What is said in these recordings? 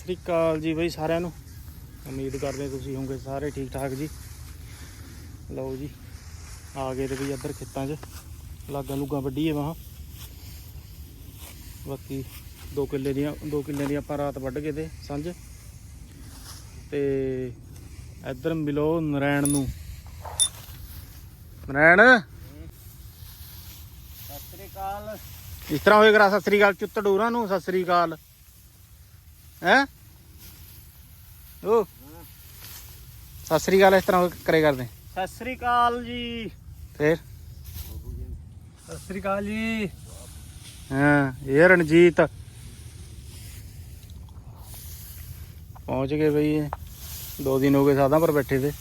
ਸ੍ਰੀ ਅਕਾਲ ਜੀ ਬਈ ਸਾਰਿਆਂ ਨੂੰ। ਉਮੀਦ ਕਰਦੇ ਤੁਸੀਂ ਹੋਵੋਗੇ ਸਾਰੇ ਠੀਕ ਠਾਕ ਜੀ। ਲਓ ਜੀ ਆ ਗਏ ਤੇ ਵੀ ਇੱਧਰ ਖੇਤਾਂ 'ਚ। ਲਾਗਾਂ ਲੁੱਗਾਂ ਵੱਢੀਏ ਵਾਹ ਬਾਕੀ 2 ਕਿੱਲੇ ਦੀਆਂ 2 ਕਿੱਲੇ ਦੀਆਂ ਆਪਾਂ ਰਾਤ ਵੱਢ ਕੇ ਤੇ ਸੰਝ। ਤੇ ਇੱਧਰ ਮਿਲੋ ਨਰੈਣ ਨੂੰ। ਨਰੈਣ! ਸਤਿ ਸ੍ਰੀ ਅਕਾਲ। ਇਸ ਤਰ੍ਹਾਂ ਹੋਏ ਕਰਾ ਸਤਿ ਸ੍ਰੀ ਅਕਾਲ ਚੁੱਤ ਡੋਰਾਂ ਨੂੰ ਸਤਿ ਸ੍ਰੀ ਅਕਾਲ। ਹੈ? ਓ ਸਤਿ ਸ੍ਰੀ ਅਕਾਲ ਇਸ ਤਰ੍ਹਾਂ ਕਰੇ ਕਰਦੇ। ਸਤਿ ਸ੍ਰੀ ਅਕਾਲ ਜੀ। ਫੇਰ? ਸਤਿ ਸ੍ਰੀ ਅਕਾਲ ਜੀ। ਹਾਂ ਇਹ ਰਣਜੀਤ। ਪਹੁੰਚ ਗਏ ਬਈ ਦੋ ਦਿਨ ਹੋ ਗਏ ਸਾਦਾ ਪਰ ਬੈਠੇ ਤੇ।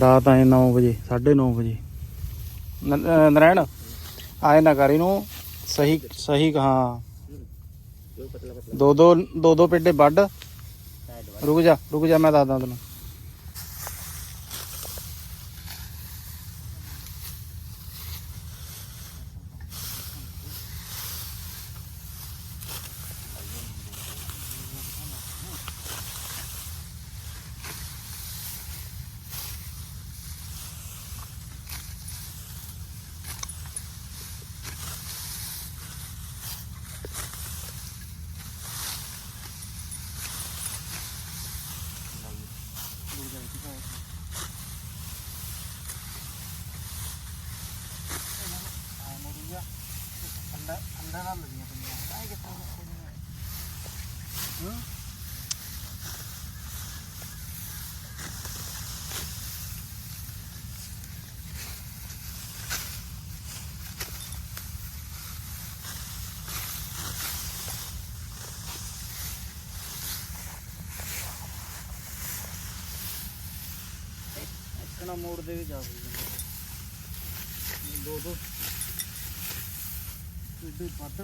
ਰਾਤ ਆਏ 9 ਵਜੇ 9:30 ਵਜੇ। ਨ- ਅਹ ਨਰਾਇਣ ਆਏ ਨਾ ਕਰੀ ਨੂੰ ਸਹੀ ਸਹੀ ਕਹਾ। ਦੋ ਦੋ ਦੋ ਦੋ ਪੇਡੇ ਵੱਢ। ਰੁਕ ਜਾ ਰੁਕ ਜਾ ਮੈਂ ਦੱਸਦਾ ਤੈਨੂੰ। 반대 반대란 응? ਇਕਣਾ ਮੋੜ ਦੇ ਵੀ ਜਾ ਦੋ ਦੋ ਪੇਡੇ ਵੱਧ।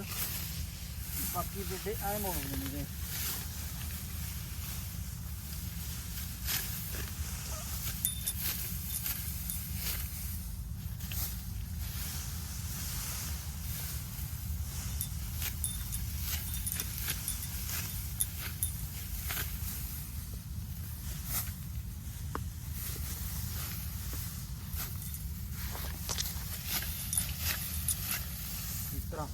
ਬਾਕੀ ਪੇਡੇ ਐ ਮੋੜ ਦੇਣੇ ਨੇ। ਤਰ੍ਹਾਂ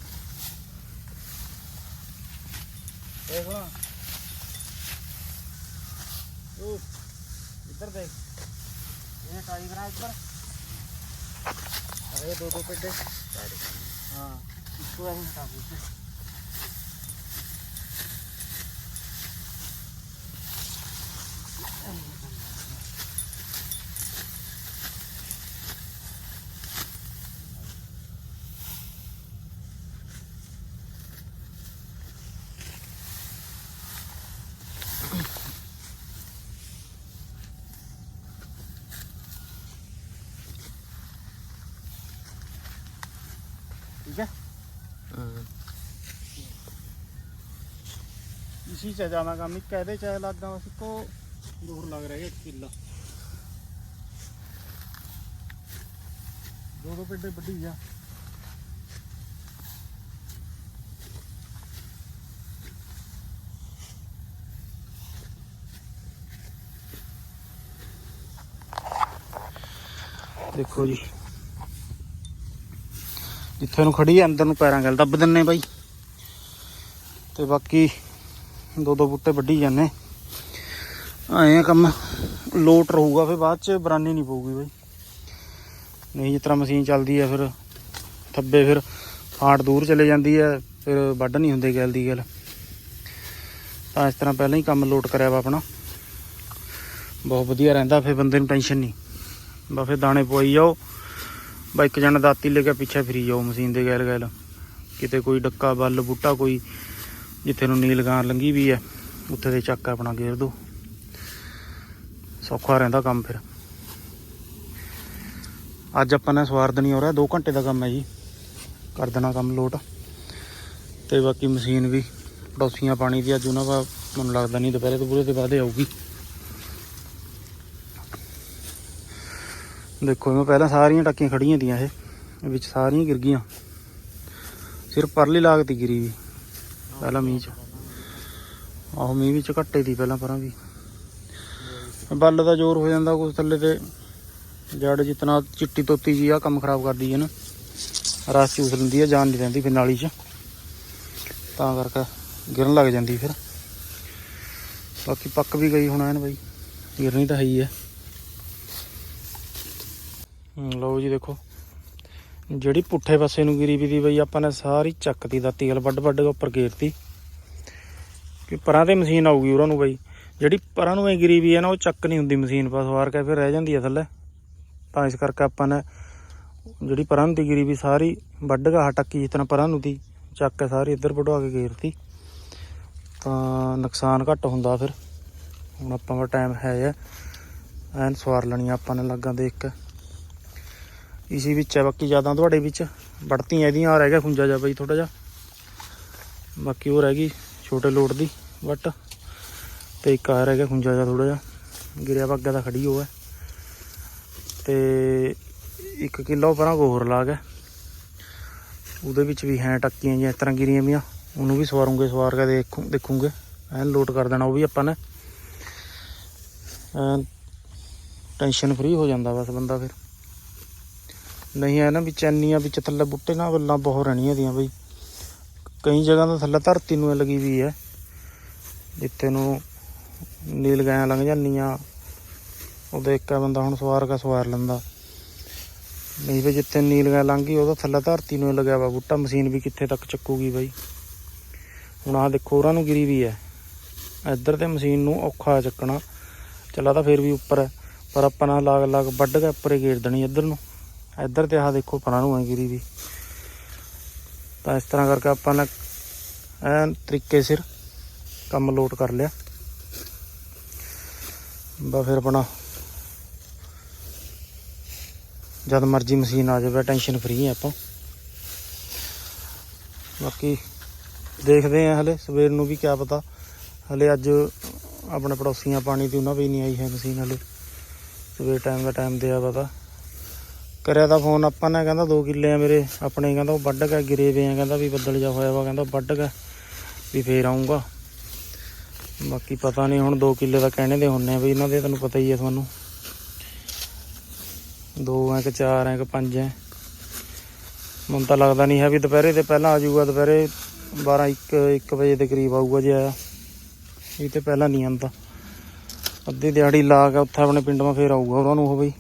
ਦੇਖ ਲਾ ਉਹ ਇੱਧਰ ਦੇਖ ਇਹ ਟਾਈ ਬਣਾ ਇੱਧਰ ਅਰੇ ਦੋ ਦੋ ਪੇਡੇ ਹਾਂ ਇੱਕੋ ਐਂ ਹਟਾ ਦੇ ठीक है इसी से जाना काम एक कहते चाहे लगता बस को दूर लग रहा है एक किला दो दो पेडे बढ़ी जा ਦੇਖੋ ਜੀ ਜਿੱਥੇ ਨੂੰ ਖੜੀ ਹੈ ਅੰਦਰ ਨੂੰ ਪੈਰਾਂ ਗੱਲ ਦੱਬ ਦਿੰਨੇ ਬਾਈ। ਤੇ ਬਾਕੀ ਦੋ ਦੋ ਬੂਟੇ ਵੱਢੀ ਜਾਂਦੇ ਆਏ ਕੰਮ, ਲੋਟ ਰਹੂਗਾ ਫਿਰ ਬਾਅਦ ਚ, ਬਰਾਨੀ ਨਹੀਂ ਪਊਗੀ ਬਾਈ। ਨਹੀਂ, ਜਿਸ ਤਰ੍ਹਾਂ ਮਸ਼ੀਨ ਚੱਲਦੀ ਹੈ ਫਿਰ, ਥੱਬੇ ਫਿਰ ਫਾਂਟ ਦੂਰ ਚਲੇ ਜਾਂਦੀ ਹੈ ਫਿਰ ਵੱਢ ਨਹੀਂ ਹੁੰਦੇ ਗੱਲ ਦੀ ਗੱਲ। ਤਾਂ ਇਸ ਤਰ੍ਹਾਂ ਪਹਿਲਾਂ ਹੀ ਕੰਮ ਲੋਟ ਕਰਿਆ ਵਾ ਆਪਣਾ। ਬਹੁਤ ਵਧੀਆ ਰਹਿੰਦਾ ਫਿਰ ਬੰਦੇ ਨੂੰ ਟੈਨਸ਼ਨ ਨਹੀਂ। ਬਸ ਫਿਰ ਦਾਣੇ ਪਵਾਈ ਜਾਓ। ਬਾ ਇੱਕ ਜਣਾ ਦਾਤੀ ਲੈ ਕੇ ਪਿੱਛੇ ਫਿਰੀ ਜਾਓ ਮਸ਼ੀਨ ਦੇ ਗੈਲ ਗੈਲ। ਕਿਤੇ ਕੋਈ ਡੱਕਾ, ਬੱਲ, ਬੂਟਾ ਕੋਈ ਜਿੱਥੇ ਨੂੰ ਨੀਲ ਗਾਂ ਲੰਗੀ ਵੀ ਹੈ ਉੱਥੇ ਦੇ ਚੱਕ ਆਪਣਾ ਗੇਰ ਦੋ। ਸੌਖਾ ਰਹਿੰਦਾ ਕੰਮ ਫਿਰ। ਅੱਜ ਆਪਾਂ ਨੇ ਸਵਾਰ ਨਹੀਂ ਹੋ ਰਿਹਾ 2 ਘੰਟੇ ਦਾ ਕੰਮ ਹੈ ਜੀ। ਕਰ ਦੇਣਾ ਕੰਮ ਲੋਟ। ਤੇ ਬਾਕੀ ਮਸ਼ੀਨ ਵੀ, ਪੜੋਸੀਆਂ ਪਾਣੀ ਦੀ ਅੱਜ ਉਹਨਾਂ ਦਾ, ਮੈਨੂੰ ਲੱਗਦਾ ਨਹੀਂ, ਦੁਪਹਿਰੇ ਤੋਂ ਪੂਰੇ ਤੇ ਬਾਅਦ ਹੀ ਆਊਗੀ। ਦੇਖੋ ਮੈਂ ਪਹਿਲਾਂ ਸਾਰੀਆਂ ਟੱਕੀਆਂ ਖੜੀਆਂ ਦੀਆਂ ਇਹ, ਵਿੱਚ ਸਾਰੀਆਂ ਗਿਰ ਗਈਆਂ। ਸਿਰਫ ਪਰਲੀ ਲਾਗਤੀ ਗਿਰੀ ਵੀ, ਪਹਿਲਾਂ ਮੀਂਹ ਚ। ਆਹੋ, ਮੀਂਹ ਵਿੱਚ ਘੱਟੇ ਦੀ ਪਹਿਲਾਂ ਪਰਾਂ ਵੀ। ਬੱਲ ਦਾ ਜ਼ੋਰ ਹੋ ਜਾਂਦਾ, ਕੁਛ ਥੱਲੇ ਤੇ ਜੜ ਜਿਤਨਾ ਚਿੱਟੀ ਤੋਤੀ ਜੀ ਆ ਕੰਮ ਖਰਾਬ ਕਰਦੀ ਹੈ ਨਾ। ਰਸ ਚੂਸ ਲੈਂਦੀ ਆ, ਜਾਨ ਨਹੀਂ ਰਹਿੰਦੀ ਫਿਰ ਨਾਲੀ 'ਚ। ਤਾਂ ਕਰਕੇ ਗਿਰਨ ਲੱਗ ਜਾਂਦੀ ਫਿਰ। ਬਾਕੀ ਪੱਕ ਵੀ ਗਈ ਹੁਣ ਐਨ ਬਾਈ, ਗਿਰਨੀ ਤਾਂ ਹੈ ਹੀ ਹੈ ਲਓ ਜੀ ਦੇਖੋ। ਜਿਹੜੀ ਪੁੱਠੇ ਪਾਸੇ ਨੂੰ ਗਿਰੀ ਵੀ ਦੀ ਬਈ, ਆਪਾਂ ਨੇ ਸਾਰੀ ਚੱਕਤੀ ਦਾ ਤੇਲ ਵੱਡ ਵੱਡ ਕੇ ਉੱਪਰ ਗੇਰਤੀ ਕਿ ਪਰਾਂ ਤੇ ਮਸ਼ੀਨ ਆਊਗੀ ਉਹਨਾਂ ਨੂੰ ਬਈ। ਜਿਹੜੀ ਪਰਾਂ ਨੂੰ ਐ ਗਿਰੀ ਵੀ ਹੈ ਨਾ, ਉਹ ਚੱਕ ਨਹੀਂ ਹੁੰਦੀ ਮਸ਼ੀਨ ਪਾ ਸਵਾਰ ਕੇ ਫਿਰ ਰਹਿ ਜਾਂਦੀ ਹੈ ਥੱਲੇ। ਤਾਂ ਇਸ ਕਰਕੇ ਆਪਾਂ ਨੇ ਜਿਹੜੀ ਪਰਾਂ ਨੂੰ ਦੀ ਗਿਰੀ ਵੀ ਸਾਰੀ ਵੱਡ ਗਾ ਟੱਕੀ ਜਿਸ ਤਰ੍ਹਾਂ ਪਰਾਂ ਨੂੰ ਦੀ ਚੱਕ ਕੇ ਸਾਰੀ ਇੱਧਰ ਵਢਵਾ ਕੇ ਗੇਰਤੀ ਤਾਂ ਨੁਕਸਾਨ ਘੱਟ ਹੁੰਦਾ ਫਿਰ। ਹੁਣ ਆਪਾਂ ਦਾ ਟਾਈਮ ਹੈ ਐਨ ਸਵਾਰ ਲੈਣੀ ਆਪਾਂ ਨੇ ਲੱਗਾ ਦੇਖ ਕੇ। ਇਸੀ ਵਿੱਚ ਹੈ ਬਾਕੀ ਜ਼ਿਆਦਾ ਤੁਹਾਡੇ ਵਿੱਚ। ਵੜਤੀਆਂ ਇਹਦੀਆਂ ਆ ਰਹਿ ਗਿਆ ਖੁੰਜਾ ਜਾ ਬਈ ਥੋੜਾ ਜਿਹਾ। ਬਾਕੀ ਉਹ ਰਹਿ ਗਈ ਛੋਟੇ ਲੋਟ ਦੀ, ਵੱਟ। ਤੇ ਇੱਕ ਆ ਰਹਿ ਗਿਆ ਖੁੰਜਾ ਜਾ ਥੋੜਾ ਜਿਹਾ। ਗਿਰਿਆ ਬੱਗਾ ਦਾ ਖੜੀ ਹੋਇਆ ਤੇ ਇੱਕ ਕਿਲੋ ਪਰਾਂ ਗੋਹਰ ਲਾ ਗਿਆ। ਉਹਦੇ ਵਿੱਚ ਵੀ ਹੈ ਟੱਕੀਆਂ ਜਿਹੀਆਂ, ਇਸ ਤਰ੍ਹਾਂ ਗਿਰੀਆਂ ਵੀਆਂ। ਉਹਨੂੰ ਵੀ ਸਵਾਰੂਗੇ, ਸਵਾਰ ਕੇ ਦੇਖੂ, ਦੇਖੂਗੇ। ਐਨ ਲੋਡ ਕਰ ਦੇਣਾ, ਉਹ ਵੀ ਆਪਾਂ ਨੇ। ਐਨ ਟੈਨਸ਼ਨ ਫ੍ਰੀ ਹੋ ਜਾਂਦਾ ਬਸ ਬੰਦਾ ਫਿਰ। ਨਹੀਂ ਹੈ ਨਾ ਵਿੱਚ ਚੈਨੀਆਂ ਵਿੱਚ ਥੱਲੇ ਬੁੱਟੇ ਨਾ ਵੱਲਾਂ ਬਹੁਤ ਰਹਿਣੀਆਂ ਦੀਆਂ ਬਈ। ਕਈ ਜਗ੍ਹਾ ਤਾਂ ਥੱਲੇ ਧਰਤੀ ਨੂੰ ਲੱਗੀ ਵੀ ਹੈ, ਜਿੱਥੇ ਨੂੰ ਨੀਲ ਗਾਇਆਂ ਲੰਘ ਜਾਂਦੀਆਂ। ਉਹਦੇ ਇੱਕ ਬੰਦਾ ਹੁਣ ਸਵਾਰ ਕੇ ਸਵਾਰ ਲੈਂਦਾ। ਨਹੀਂ ਵੀ ਜਿੱਥੇ ਨੀਲ ਗਾਇ ਲੰਘ ਗਈ, ਉਹਦਾ ਥੱਲੇ ਧਰਤੀ ਨੂੰ ਹੀ ਲੱਗਿਆ ਵਾ ਬੁੱਟਾ, ਮਸ਼ੀਨ ਵੀ ਕਿੱਥੇ ਤੱਕ ਚੱਕੂਗੀ ਬਾਈ। ਹੁਣ ਆਹ ਦੇਖੋ, ਉਹਨਾਂ ਨੂੰ ਗਿਰੀ ਵੀ ਹੈ। ਇੱਧਰ ਤੇ ਮਸ਼ੀਨ ਨੂੰ ਔਖਾ ਚੱਕਣਾ। ਚੱਲਾ ਤਾਂ ਫੇਰ ਵੀ ਉੱਪਰ ਹੈ, ਪਰ ਆਪਾਂ ਨਾਲ ਲਾਗ ਲਾਗ ਵੱਢ ਕੇ ਉੱਪਰੇ ਗੇਰ ਦੇਣੀ ਇੱਧਰ ਨੂੰ। ਇੱਧਰ ਤੇ ਆਹ ਦੇਖੋ ਪਰਾਂ ਨੂੰ ਐ ਗਿਰੀ ਵੀ ਤਾਂ ਇਸ ਤਰ੍ਹਾਂ ਕਰਕੇ ਆਪਾਂ ਨੇ ਐਨ ਤਰੀਕੇ ਸਿਰ ਕੰਮ ਲੋਟ ਕਰ ਲਿਆ। ਬਾ ਫਿਰ ਆਪਣਾ ਜਦ ਮਰਜ਼ੀ ਮਸ਼ੀਨ ਆ ਜਾਵੇ, ਟੈਨਸ਼ਨ ਫਰੀ ਹੈ ਆਪਾਂ। ਬਾਕੀ ਦੇਖਦੇ ਆ ਹਲੇ, ਸਵੇਰ ਨੂੰ ਵੀ ਕਿਆ ਪਤਾ। ਹਲੇ ਅੱਜ ਆਪਣੇ ਪੜੋਸੀਆਂ ਪਾਣੀ ਦੀ ਉਹਨਾਂ ਵੀ ਨਹੀਂ ਆਈ ਹੈ ਮਸ਼ੀਨ ਹਲੇ। ਸਵੇਰ ਟਾਈਮ ਦਾ ਟਾਈਮ ਦਿਆ ਪਤਾ ਕਰਿਆ ਤਾਂ ਫੋਨ, ਆਪਾਂ ਨੇ ਕਹਿੰਦਾ 2 ਕਿੱਲੇ ਆ ਮੇਰੇ, ਆਪਣੇ ਕਹਿੰਦਾ ਉਹ ਵੱਢ ਕੇ ਗਿਰੇ ਵੇ ਆ, ਕਹਿੰਦਾ ਵੀ ਬੱਦਲ ਜਾ ਹੋਇਆ ਵਾ, ਕਹਿੰਦਾ ਵੱਢ ਗਿਆ ਵੀ ਫੇਰ ਆਉਂਗਾ ਬਾਕੀ ਪਤਾ ਨਹੀਂ ਹੁਣ 2 ਕਿੱਲੇ ਦਾ ਕਹਿਣੇ ਦੇ ਹੁੰਨੇ ਆ ਵੀ ਇਹਨਾਂ ਦੇ ਤੁਹਾਨੂੰ ਪਤਾ ਹੀ ਹੈ ਤੁਹਾਨੂੰ ਦੋ ਐ ਕਿ ਚਾਰ ਐ ਕਿ ਪੰਜ ਐ। ਮੈਨੂੰ ਤਾਂ ਲੱਗਦਾ ਨਹੀਂ ਹੈ ਵੀ ਦੁਪਹਿਰੇ ਤੇ ਪਹਿਲਾਂ ਆ ਜਾਊਗਾ, ਦੁਪਹਿਰੇ 12 1 1 ਵਜੇ ਦੇ ਕਰੀਬ ਆਊਗਾ ਜੇ ਆਇਆ। ਇਹ ਤੇ ਪਹਿਲਾਂ ਨਹੀਂ ਆਉਂਦਾ। ਅੱਧੀ ਦਿਹਾੜੀ ਲਾ ਕੇ ਉੱਥੇ ਆਪਣੇ ਪਿੰਡ ਮਾ ਫੇਰ ਆਊਗਾ ਉਹਨਾਂ ਨੂੰ ਉਹ ਬਈ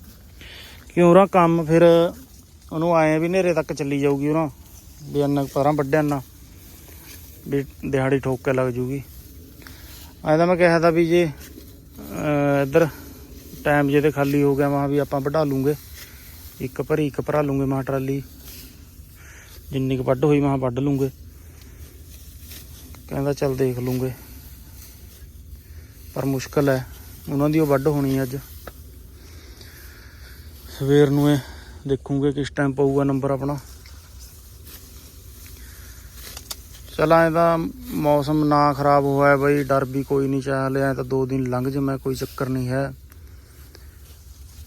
ਕਿਉਂ ਉਹਦਾ ਕੰਮ ਫਿਰ ਉਹਨੂੰ ਆਏ ਵੀ ਹਨੇਰੇ ਤੱਕ ਚੱਲੀ ਜਾਊਗੀ ਉਹਨਾਂ ਵੀ ਇੰਨਾ ਕੁ ਪਰਾਂ ਵੱਡਿਆ ਨਾ ਵੀ ਦਿਹਾੜੀ ਠੋਕ ਕੇ ਲੱਗ ਜੂਗੀ। ਐਂ ਤਾਂ ਮੈਂ ਕਿਹਾ ਤਾਂ ਵੀ ਜੇ ਇੱਧਰ ਟਾਈਮ ਜੇ ਤੇ ਖਾਲੀ ਹੋ ਗਿਆ, ਮਾ ਵੀ ਆਪਾਂ ਵਢਾ ਲੂੰਗੇ। ਇੱਕ ਭਰੀ ਇੱਕ ਭਰਾ ਲੂੰਗੇ, ਮਾਂ ਟਰਾਲੀ। ਜਿੰਨੀ ਕੁ ਵੱਢ ਹੋਈ, ਮਾ ਵੱਢ ਲੂੰਗੇ। ਕਹਿੰਦਾ ਚੱਲ ਦੇਖ ਲੂੰਗੇ। ਪਰ ਮੁਸ਼ਕਲ ਹੈ, ਉਹਨਾਂ ਦੀ ਉਹ ਵੱਢ ਹੋਣੀ ਅੱਜ। ਸਵੇਰ ਨੂੰ ਇਹ ਦੇਖੂਗੇ ਕਿਸ ਟਾਈਮ ਪਊਗਾ ਨੰਬਰ ਆਪਣਾ। ਚਲਾ ਇਹਦਾ ਮੌਸਮ ਨਾ ਖਰਾਬ ਹੋਇਆ ਬਈ, ਡਰ ਵੀ ਕੋਈ ਨਹੀਂ ਚਾਹ ਲਿਆ ਤਾਂ ਦੋ ਦਿਨ ਲੰਘ ਜਾਵੇ ਕੋਈ ਚੱਕਰ ਨਹੀਂ ਹੈ।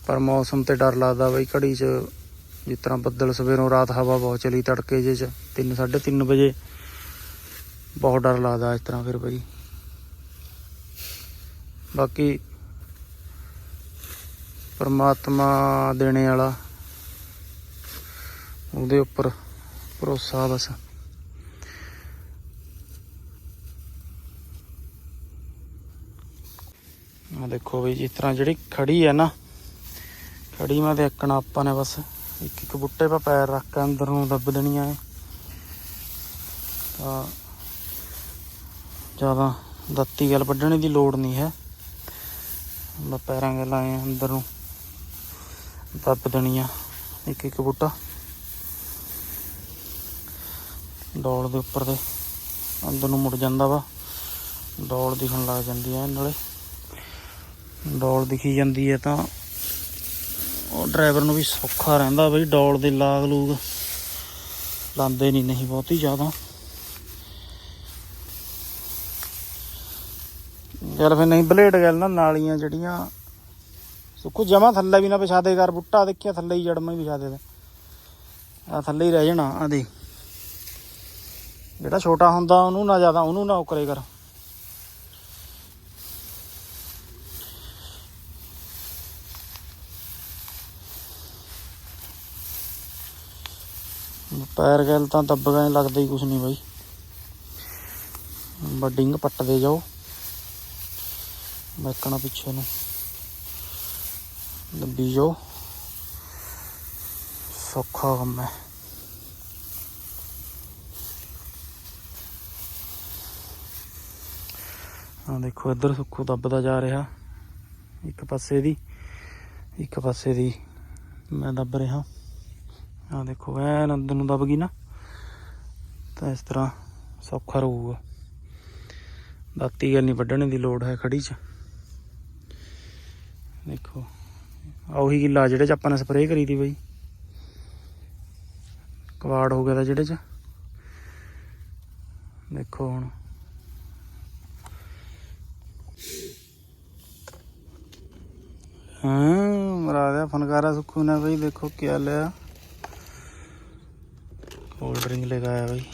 ਪਰ ਮੌਸਮ ਤੇ ਡਰ ਲੱਗਦਾ ਬਈ, ਘੜੀ 'ਚ ਜਿਸ ਤਰ੍ਹਾਂ ਬੱਦਲ ਸਵੇਰੋਂ ਰਾਤ ਹਵਾ ਬਹੁਤ ਚਲੀ ਤੜਕੇ ਜੇ 'ਚ 3 3:30 ਵਜੇ। ਬਹੁਤ ਡਰ ਲੱਗਦਾ ਇਸ ਤਰ੍ਹਾਂ ਫਿਰ ਬਈ। ਬਾਕੀ ਪਰਮਾਤਮਾ ਦੇਣੇ ਵਾਲਾ। ਉਹਦੇ ਉੱਪਰ ਭਰੋਸਾ ਬਸ। ਆ ਦੇਖੋ ਵੀ ਜਿਸ ਤਰ੍ਹਾਂ ਜਿਹੜੀ ਖੜੀ ਹੈ ਨਾ, ਖੜੀ ਮੈਂ ਦੇਖਣਾ ਆਪਾਂ ਨੇ ਬਸ। ਇੱਕ ਇੱਕ ਬੁੱਟੇ 'ਪਾ ਪੈਰ ਰੱਖ ਕੇ ਅੰਦਰ ਨੂੰ ਦੱਬ ਦੇਣੀਆਂ ਹੈ ਤਾਂ ਜ਼ਿਆਦਾ ਦੱਤੀ ਗੱਲ ਵੱਢਣ ਦੀ ਲੋੜ ਨਹੀਂ ਹੈ। ਮੈਂ ਪੈਰਾਂ ਕੇ ਲਾਏ ਅੰਦਰ। ਨੂੰ ਦੱਬ ਦੇਣੀ ਆ, ਇੱਕ ਇੱਕ ਬੂਟਾ। ਡੌਲ ਦੇ ਉੱਪਰ ਦੇ, ਅੰਦਰ ਨੂੰ ਮੁੜ ਜਾਂਦਾ ਵਾ। ਡੌਲ ਦਿਖਣ ਲੱਗ ਜਾਂਦੀ ਹੈ ਨਾਲੇ। ਡੌਲ ਦਿਖੀ ਜਾਂਦੀ ਹੈ ਤਾਂ ਉਹ ਡਰਾਈਵਰ ਨੂੰ ਵੀ ਸੌਖਾ ਰਹਿੰਦਾ ਬਈ, ਡੋਲ ਦੇ ਲਾਗ ਲੂਗ ਲਾਂਦੇ ਨਹੀਂ ਨਹੀਂ ਬਹੁਤੀ ਜ਼ਿਆਦਾ। ਯਾਰ ਫਿਰ ਨਹੀਂ, ਬਲੇਡ ਗੱਲ ਨਾ, ਨਾਲੀਆਂ ਜਿਹੜੀਆਂ ਸੁੱਕੂ ਜਮਾ ਥੱਲੇ ਵੀ ਨਾ ਵਿਛਾ ਦੇ ਕਰ ਬੁੱਟਾ ਦੇਖਿਆ ਥੱਲੇ ਹੀ ਜੜਮਾ ਹੀ ਵਿਛਾ ਦੇ ਆ ਥੱਲੇ ਹੀ ਰਹਿ ਜਾਣਾ ਆ ਦੇ ਜਿਹੜਾ ਛੋਟਾ ਹੁੰਦਾ, ਉਹਨੂੰ ਨਾ ਜ਼ਿਆਦਾ, ਉਹਨੂੰ ਨਾ ਉਕਰੇ ਕਰ। ਪੈਰ ਗੱਲ ਤਾਂ ਦੱਬ ਦੱਬਗਾ ਲੱਗਦਾ ਹੀ ਕੁਛ ਨਹੀਂ ਬਾਈ। ਬੱਡਿੰਗ ਪੱਟਦੇ ਜਾਓ। ਮੈਕਣਾ ਪਿੱਛੇ ਨੂੰ। ਦੱਬੀ ਜਾਓ। ਸੌਖਾ ਕੰਮ ਹੈ। ਆ ਦੇਖੋ, ਇੱਧਰ ਸੁੱਖੂ ਦੱਬਦਾ ਜਾ ਰਿਹਾ। ਇੱਕ ਪਾਸੇ ਦੀ, ਇੱਕ ਪਾਸੇ ਦੀ ਮੈਂ ਦੱਬ ਰਿਹਾ। ਆ ਦੇਖੋ, ਐਨ ਅੰਦਰ ਨੂੰ ਦੱਬ ਗਈ ਨਾ। ਤਾਂ ਇਸ ਤਰ੍ਹਾਂ ਸੌਖਾ ਰਹੂਗਾ। ਦਾਤੀ ਗੱਲ ਨਹੀਂ ਵੱਢਣੇ ਦੀ ਲੋੜ ਹੈ ਖੜੀ 'ਚ। ਦੇਖੋ। ਆ ਉਹੀ ਗਿੱਲਾ ਜਿਹੜੇ ਚ ਆਪਾਂ ਨੇ ਸਪਰੇਅ ਕਰੀ ਦੀ ਬਈ। ਕਵਾੜ ਹੋ ਗਿਆ ਦਾ ਜਿਹੜੇ ਚ। ਦੇਖੋ ਹੁਣ। ਹਾਂ ਮਰਾ ਦਿਆ ਫਨਕਾਰਾ ਸੁੱਖੂ ਨੇ ਬਈ, ਦੇਖੋ ਕੀ ਲਿਆ ਕੋਲਡ ਡਰਿੰਕ ਲਗਾਇਆ ਬਈ,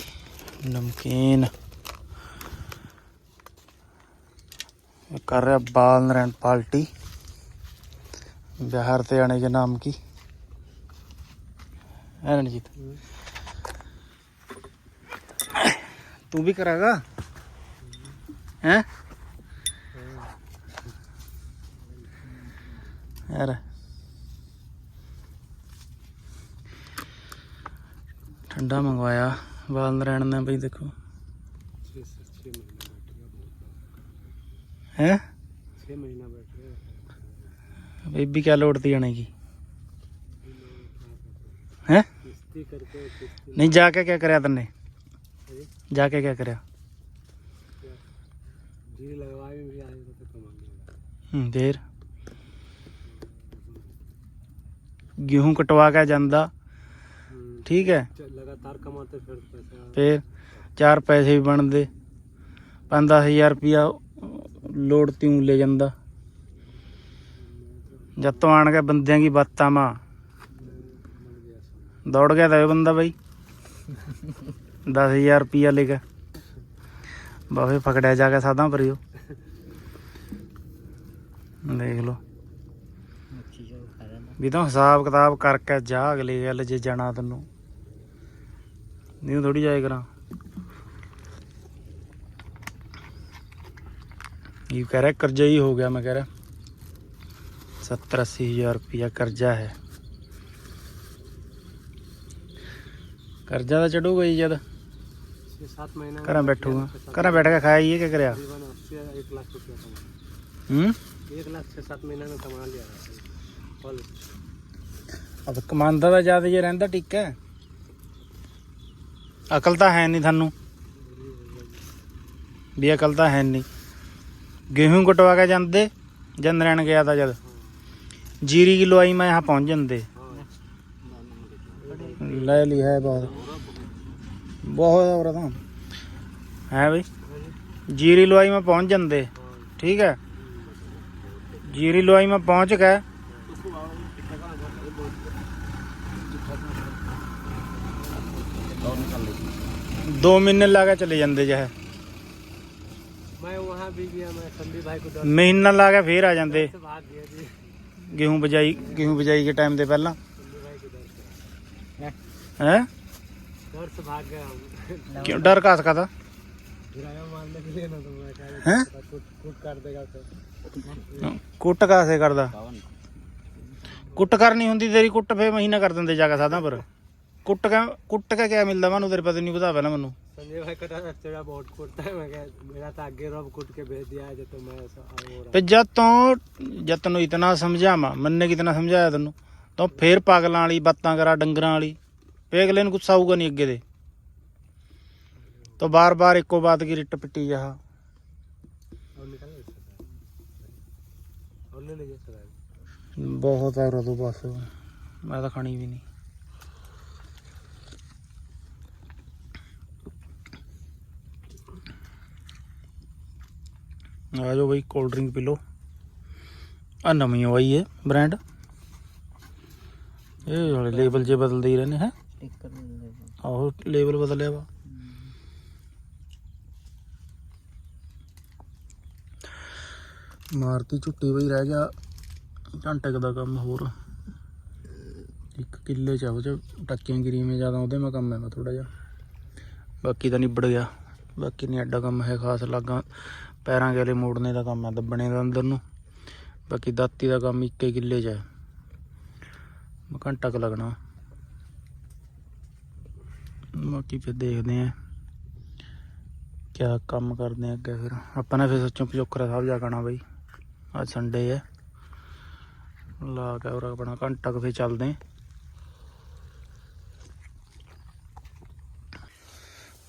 ਨਮਕੀਨ। ਕਰ ਰਿਹਾ ਬਾਲ ਨਰੈਣ ਪਾਰਟੀ बिहार से आने के नाम की है रणजीत तू भी करागा हैं यार ठंडा मंगवाया बाल नारायण ने भाई देखो हैं छः महीना बैठ रहे बेबी क्या लौटती आने की हैं किस्ती करके किस्ती नहीं जाके क्या कराया तन्ने जाके क्या कराया जीरी लगवाए भी आए तो कमा लिया हम्म, देर गेहूं कटवा के ਜਾਂਦਾ ਠੀਕ ਹੈ लगातार कमाते फिर पैसा ਫੇਰ ਚਾਰ ਪੈਸੇ ਵੀ ਬਣਦੇ 5000 ਰੁਪਿਆ ਲੋੜ ਤਿਉ ਲੈ ਜਾਂਦਾ ਜੱਤੋਂ ਆਣ ਕੇ ਬੰਦਿਆਂ ਦੀ ਬਾਤਾਂ ਮਾ। ਦੌੜ ਗਿਆ ਤਾਂ ਇਹ ਬੰਦਾ ਬਾਈ। 10000 ਰੁਪਿਆ ਲੈ ਕੇ। ਬਾਵੇ ਫਕੜਿਆ ਜਾ ਕੇ ਸਾਦਾ ਪਰਿਓ ਦੇਖ ਲੋ ਵੀ ਤਾਂ ਹਿਸਾਬ ਕਿਤਾਬ ਕਰਕੇ ਜਾ ਅਗਲੇ ਗੱਲ ਜੇ ਜਾਣਾ ਤੈਨੂੰ। ਨਹੀਂ ਥੋੜੀ ਜਾਇ ਕਰਾਂ। ਇਹ ਕਹ ਰਿਹਾ, ਕਰਜ਼ਾ ਹੀ ਹੋ ਗਿਆ ਮੈਂ ਕਹਿ ਰਿਹਾ। सत्तर अस्सी हजार रुपया कर्जा है कर्जा तो चढ़ूगा ही जद छः सात महीना घर बैठूगा घर बैठ के खाया ये क्या कराया तकरीबन अस्सी एक लाख रुपया कमा हम्म एक लाख छः सात महीना में कमा लिया फल अब कमांदा ਤਾਂ ਜ਼ਿਆਦਾ ਜੇ ਰਹਿੰਦਾ ਟਿੱਕਾ ਅਕਲ ਤਾਂ ਹੈ ਨਹੀਂ ਤੁਹਾਨੂੰ ਵੀ ਅਕਲ ਤਾਂ ਹੈ ਨਹੀਂ ਗੇਹੂੰ ਕਟਵਾ ਕੇ ਜਾਂਦੇ ਜਨ ਰਹਿਣ ਗਿਆ ਤਾਂ ਜਦ ਜੀਰੀ ਕੀ ਲਵਾਈ ਮੈਂ यहाँ ਪਹੁੰਚ ਜਾਂਦੇ ਲੈ ਲਈ ਹੈ ਬਹੁਤ ਬਹੁਤ ਹੋਰ ਤਾਂ ਹੈ ਬਈ ਜੀਰੀ ਲਵਾਈ ਮੈਂ ਪਹੁੰਚ ਜਾਂਦੇ ਠੀਕ ਹੈ ਜੀਰੀ ਲਵਾਈ ਮੈਂ ਪਹੁੰਚ ਕੇ ਦੋ ਮਹੀਨੇ ਲਾ ਕੇ ਚਲੇ ਜਾਂਦੇ ਜਹ मैं वहाँ भी गया मैं संदीप भाई को डर ਮਹੀਨਾ ਲਾ ਕੇ ਫੇਰ गेहूं ਬਜਾਈ गेहूं ਬਜਾਈ ਦੇ ਟਾਈਮ ਦੇ ਪਹਿਲਾਂ संदीप भाई के डर से ਹੈ डर से भाग गया हम ਕਿਉਂ ਡਰ ਕਾਸ ਕਾਦਾ किराया मारने के लिए ना तो मैं कहा हैं? कुट कुट कर देगा तो ਕੁੱਟ ਕਾਸੇ ਕਰਦਾ ਕੁੱਟ ਕਰਨੀ ਹੁੰਦੀ ਤੇਰੀ ਕੁੱਟ ਫੇ ਮਹੀਨਾ ਕਰ ਦਿੰਦੇ ਜਾ ਕੇ ਸਾਦਾ ਪਰ ਕੁੱਟ ਕੇ ਕੁੱਟ ਕੇ ਕਿਆ ਮਿਲਦਾ ਮੈਨੂੰ ਤੇਰੇ ਪਤਾ ਨਹੀਂ ਬਤਾ ਪਹਿਲਾਂ ਮੈਨੂੰ संजय भाई का डर तेरा बहुत कुटता है मैं कहा मेरा तो आगे रब कुट के भेज दिया है जो तो मैं ऐसा हो रहा ਤੇ ਜਦ ਤੋਂ ਜਦ ਤੈਨੂੰ ਇਤਨਾ ਸਮਝਾਵਾਂ ਮੰਨੇ ਕਿਤਨਾ ਸਮਝਾਇਆ ਤੈਨੂੰ ਤਾਂ ਫੇਰ ਪਾਗਲਾਂ ਵਾਲੀ ਬਾਤਾਂ ਕਰਾ ਡੰਗਰਾਂ ਵਾਲੀ ਫੇ ਅਗਲੇ ਨੂੰ ਗੁੱਸਾ ਆਊਗਾ ਨਹੀਂ ਅੱਗੇ ਦੇ ਤਾਂ ਬਾਰ-ਬਾਰ ਇੱਕੋ ਬਾਤ ਕੀ ਰਿੱਟ ਪਿੱਟੀ ਜਾ और निकल गया और ले लीजिए सर ਬਹੁਤ ਆ ਰਦੋ ਬਸ ਮੈਂ ਤਾਂ ਖਾਣੀ ਵੀ ਨਹੀਂ ਆ ਜਾਓ ਬਈ ਕੋਲਡ ਡਰਿੰਕ ਪੀ ਲਓ। ਆ ਨਵੀਂ ਆਈ ਹੈ ਬ੍ਰਾਂਡ ਇਹ ਵਾਲੇ ਲੇਬਲ ਜੇ ਬਦਲਦੇ ਹੀ ਰਹਿੰਦੇ ਹੈ? ਆਹੋ ਲੇਬਲ ਬਦਲਿਆ ਵਾ। ਮਾਰਤੀ ਝੁੱਟੀ ਬਈ ਰਹਿ ਗਿਆ ਘੰਟੇ ਦਾ ਕੰਮ ਹੋਰ। ਇੱਕ ਕਿੱਲੇ ਚ ਉਹ ਚ ਟੱਕੀਆਂ ਗਿਰੀ ਮੇ ਜ਼ਿਆਦਾ ਉਹਦੇ ਮੈਂ ਕੰਮ ਹੈ ਮੈਂ ਥੋੜਾ ਜਿਹਾ। ਬਾਕੀ ਤਾਂ ਨਿਬੜ ਗਿਆ। ਬਾਕੀ ਨਹੀਂ ਐਡਾ ਕੰਮ ਹੈ ਖਾਸ ਲਾਗਾ ਪੈਰਾਂ ਗੇਲੇ ਮੋੜਨੇ ਦਾ ਕੰਮ ਹੈ ਦੱਬਣੇ ਦਾ ਅੰਦਰ ਨੂੰ। ਬਾਕੀ ਦਾਤੀ ਦਾ ਕੰਮ ਇੱਕੇ ਕਿੱਲੇ ਚ ਹੈ ਘੰਟਾ ਕੁ ਲੱਗਣਾ। ਬਾਕੀ ਫਿਰ ਦੇਖਦੇ ਆ। ਕਿਆ ਕੰਮ ਕਰਦੇ ਆ ਅੱਗੇ ਫਿਰ। ਆਪਾਂ ਨੇ ਫਿਰ ਸੱਚੋਂ ਪਚੋਕਰਾ ਸਾਹਿਬ ਜਾ ਕਣਾ ਬਈ। ਅੱਜ ਸੰਡੇ ਹੈ ਲਾ ਕੇ ਔਰ ਆਪਣਾ, ਘੰਟਾ ਕੁ ਫਿਰ ਚੱਲਦੇ ਆਂ।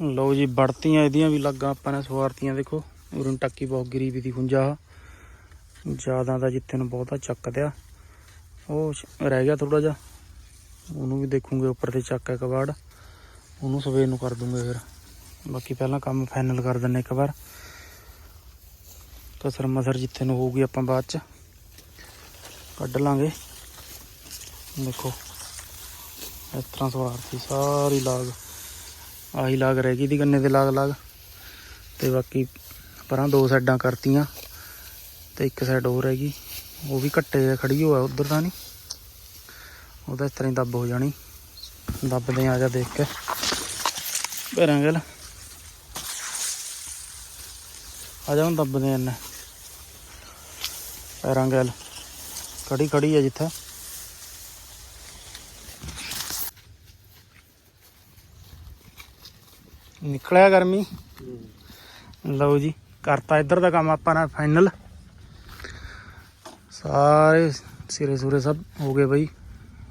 ਲਓ ਜੀ ਵੜਤੀਆਂ ਇਹਦੀਆਂ ਵੀ ਲੱਗਾ ਆਪਾਂ ਨੇ, ਸਵਾਰਤੀਆਂ ਦੇਖੋ। ਉਰਨ ਟੱਕੀ ਬਹੁਤ ਗਿਰੀ ਵੀ ਦੀ ਖੁੰਜਾ ਜ਼ਿਆਦਾ ਦਾ ਜਿੱਥੇ ਨੂੰ ਬਹੁਤਾ ਚੱਕ ਦਿਆ। ਉਹ ਰਹਿ ਗਿਆ ਥੋੜਾ ਜਿਹਾ। ਉਹਨੂੰ ਵੀ ਦੇਖੂਗੇ ਉੱਪਰ ਤੇ ਚੱਕ ਕੇ ਕਬਾੜ। ਉਹਨੂੰ ਸਵੇਰ ਨੂੰ ਕਰ ਦੂੰਗੇ ਫਿਰ। ਬਾਕੀ ਪਹਿਲਾਂ ਕੰਮ ਫਾਈਨਲ ਕਰ ਦਿੰਨੇ ਇੱਕ ਵਾਰ। ਕਸਰ ਮਸਰ ਜਿੱਥੇ ਨੂੰ ਹੋਊਗੀ ਆਪਾਂ ਬਾਅਦ ਚ। ਕੱਢ ਲਾਂਗੇ। ਦੇਖੋ। ਇਸ ਤਰ੍ਹਾਂ ਸਵਾਰਤੀ ਸਾਰੀ ਲਾਗ। ਆਹੀ ਲਾਗ ਰਹਿ ਗਈ ਦੀ ਗੰਨੇ ਦੇ ਲਾਗ ਲਾਗ ਤੇ ਬਾਕੀ ਪਰਾਂ ਦੋ ਸਾਈਡਾਂ ਕਰਤੀਆਂ ਤੇ ਇੱਕ ਸਾਈਡ ਹੋਰ ਹੈਗੀ। ਉਹ ਵੀ ਜਿਹਾ ਖੜੀ ਹੋਆ ਉਧਰ ਤਾਂ ਨਹੀਂ ਉਹਦਾ ਇਸ ਤਰ੍ਹਾਂ ਹੀ ਦੱਬ ਹੋ ਜਾਣੀ। ਦੱਬਦੇ ਆ ਜਾ ਦੇਖ ਕੇ। ਭਰਾਂਗਲ ਆ ਜਾ ਹੁਣ ਦੱਬਦੇ ਆ ਇਹਨੇ। ਭਰਾਂਗਲ ਖੜੀ ਖੜੀ ਹੈ ਜਿੱਥੇ। ਨਿਕਲਿਆ ਗਰਮੀ? ਲਓ ਜੀ। ਕਰਤਾ, ਇੱਧਰ ਦਾ ਕੰਮ ਆਪਾਂ ਨੇ ਫਾਈਨਲ ਸਾਰੇ ਸਿਰੇ ਸੂਰੇ ਸਭ ਹੋ ਗਏ ਬਈ।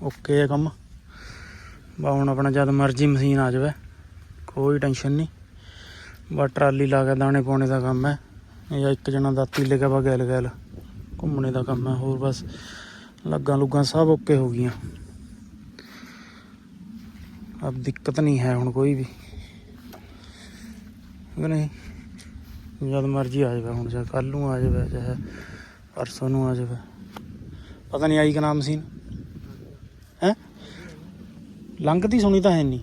ਓਕੇ ਹੈ ਕੰਮ। ਬਾ, ਹੁਣ ਆਪਣਾ ਜਦ ਮਰਜ਼ੀ ਮਸ਼ੀਨ ਆ ਜਾਵੇ, ਕੋਈ ਟੈਨਸ਼ਨ ਨਹੀਂ। ਬਾ ਟਰਾਲੀ ਲਾ ਕੇ ਦਾਣੇ ਪਾਉਣੇ ਦਾ ਕੰਮ ਹੈ। ਜਾਂ ਇੱਕ ਜਣਾ ਦਾਤੀ ਲੈ ਕੇ ਬਾ ਗੈਲ ਗੈਲ ਘੁੰਮਣੇ ਦਾ ਕੰਮ ਹੈ। ਹੋਰ ਬਸ ਲੱਗਾ ਲੁੱਗਾਂ ਸਭ ਓਕੇ ਹੋ ਗਈਆਂ। ਅਬ ਦਿੱਕਤ ਨਹੀਂ ਹੈ ਹੁਣ ਕੋਈ ਵੀ। ਨਹੀਂ? ਜਦ ਮਰਜ਼ੀ ਆ ਜਾਵੇ ਹੁਣ, ਚਾਹੇ ਕੱਲ ਨੂੰ ਆ ਜਾਵੇ, ਚਾਹੇ ਪਰਸੋਂ ਨੂੰ ਆ ਜਾਵੇ। ਪਤਾ ਨਹੀਂ ਆਈ ਕਿ ਨਾਮ ਮਸ਼ੀਨ ਹੈ? ਲੰਘਦੀ ਸੁਣੀ ਤਾਂ ਹੈ ਨਹੀਂ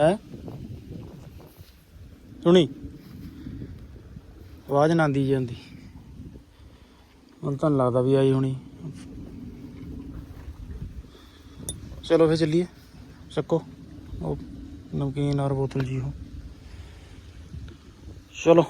ਹੈ? ਸੁਣੀ? ਆਵਾਜ਼ ਨਾ ਆਂਦੀ ਜਾਂਦੀ। ਮੈਨੂੰ ਤਾਂ ਲੱਗਦਾ ਵੀ ਆਈ ਹੋਣੀ। ਚਲੋ ਫੇ ਚੱਲੀਏ। ਚੱਕੋ। ਉਹ ਨਮਕੀਨ ਔਰ ਬੋਤਲ ਜੀ ਹੋ ਚਲੋ